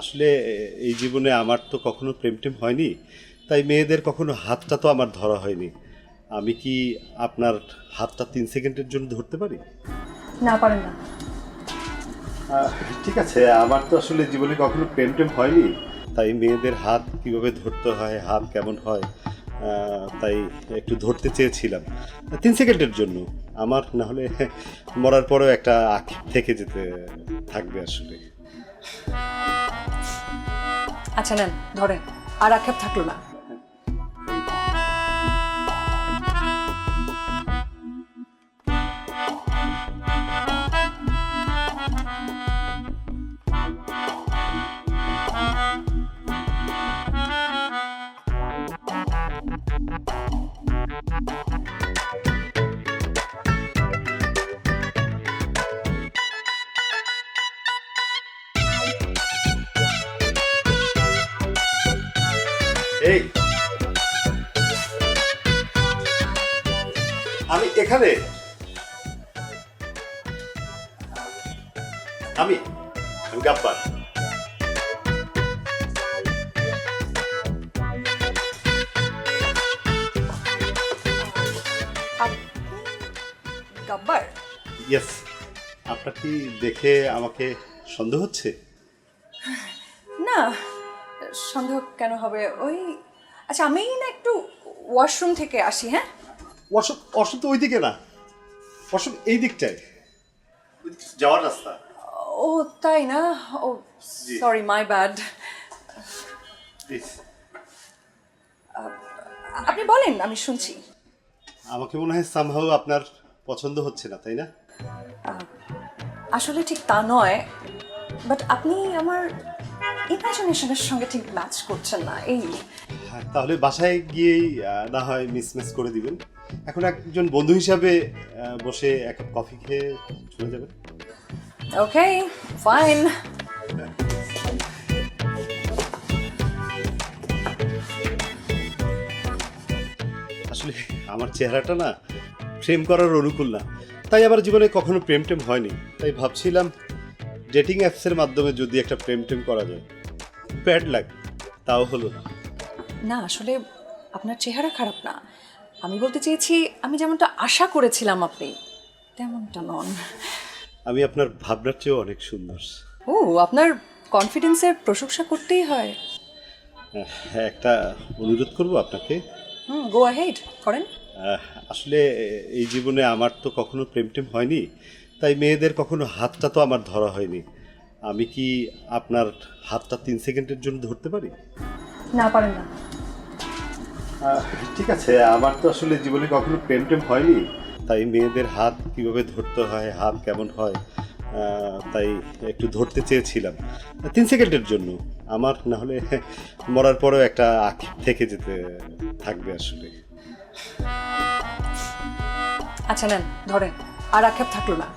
আসলে এই জীবনে আমার তো কখনো প্রেম টেম হয়নি তাই মেয়েদের কখনো হাতটা তো আমার ধরা হয়নি। আমি কি আপনার হাতটা তিন সেকেন্ডের জন্য ধরতে পারি? না পারেন না। ঠিক আছে আমার তো আসলে জীবনে কখনো প্রেম টেম হয়নি। তাই মেয়েদের হাত কীভাবে ধরতে হয় হাত কেমন হয় তাই একটু ধরতে চেয়েছিলাম। তিন সেকেন্ডের জন্য। আমার না হলে মরার পরেও একটা আক্ষেপ থেকে যেতে থাকবে আসলে। আচ্ছা নেন ধরেন আর আক্ষেপ থাকল না। এই। আমি এখানে। আমি আমি গাব্বার গাব্বার ইয়েস আপনার কি দেখে আমাকে সন্দেহ হচ্ছে? না সন্দেহ কেন হবে? ওই আচ্ছা আমি না একটু ওয়াশরুম থেকে আসি হ্যাঁ? অশোক অশোক তো ওইদিকে না। অশোক এই দিকটায়। ওই যাওয়ার রাস্তা। ও তাই না? ও সরি মাই ব্যাড আপনি বলেন আমি শুনছি। আমাকে মনে হয় সামহাও আপনার পছন্দ হচ্ছে না তাই না? আসলে ঠিক তা নয় বাট আপনি আমার ইমাজিনেশনের সঙ্গে ঠিক ম্যাচ করছেন না এই। হ্যাঁ, তাহলে বাসায় গিয়েই না হয় মিসম্যাচ করে দিবেন। এখন একজন বন্ধু হিসাবে বসে এক কাপ কফি খেয়ে চলে যাবেন। ওকে ফাইন আসলে আমার চেহারাটা না প্রেম করার অনুকূল না। তাই আমার জীবনে কখনো প্রেম টেম হয়নি। তাই ভাবছিলাম ডেটিং অ্যাপসের মাধ্যমে যদি একটা প্রেম টেম করা যায়। ব্যাড লাগ তাও হলো না। না আসলে আপনার চেহারা খারাপ না। আমি বলতে চেয়েছি আমি যেমনটা আশা করেছিলাম আপনি তেমনটা নন। আমি আপনার ভাবনার চেয়েও অনেক সুন্দর। ও আপনার কনফিডেন্সের প্রশংসা করতেই হয়। হ্যাঁ, একটা অনুরোধ করব আপনাকে। হুম গো হেড করেন। আসলে এই জীবনে আমার তো কখনো প্রেম টেম হয়নি তাই মেয়েদের কখনো হাতটা তো আমার ধরা হয়নি। আমি কি আপনার হাতটা তিন সেকেন্ডের জন্য ধরতে পারি? না পারেন না। ঠিক আছে আমার তো আসলে জীবনে কখনো প্রেম টেম হয়নি। তাই মেয়েদের হাত কীভাবে ধরতে হয় হাত কেমন হয় তাই একটু ধরতে চেয়েছিলাম। তিন সেকেন্ডের জন্য। আমার না হলে মরার পরেও একটা আক্ষেপ থেকে যেতে থাকবে আসলে। আচ্ছা নেন ধরেন। আর আক্ষেপ থাকল না।